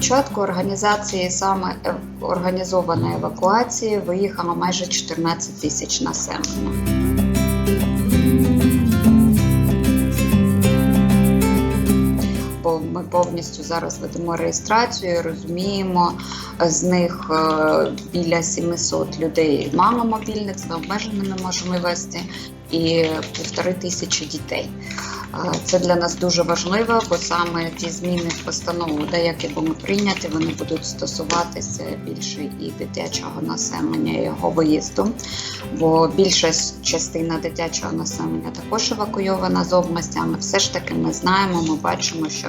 початку організації саме е- організованої евакуації виїхало майже 14 тисяч населення. Бо ми повністю зараз ведемо реєстрацію, розуміємо, е, з них е, біля 700 людей мама мобільних з необмеженими можливостями і півтори тисячі дітей. Це для нас дуже важливо, бо саме ті зміни в постанову, де які будемо прийняті, вони будуть стосуватися більше і дитячого населення, і його виїзду. Бо більша частина дитячого населення також евакуйована з областями. Все ж таки, ми знаємо, ми бачимо, що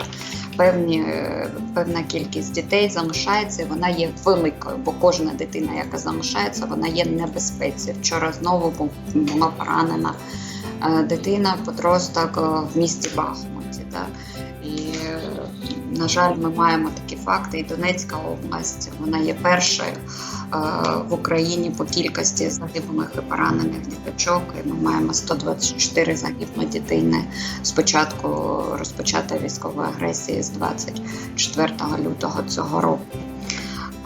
певні, е, певна кількість дітей залишається, і вона є великою, бо кожна дитина, яка залишається, вона є в небезпеці. Вчора знову бу- була поранена дитина, подросток е, в місті Бахмуті. Да? І, на жаль, ми маємо такі факти. І Донецька область вона є першою е, в Україні по кількості загиблих і поранених діточок. І ми маємо 124 загиблих дитини з початку розпочатої військової агресії з 24 лютого цього року.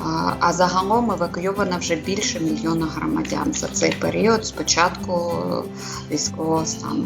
А- загалом евакуйовано вже більше мільйона громадян за цей період з початку е, військового стану.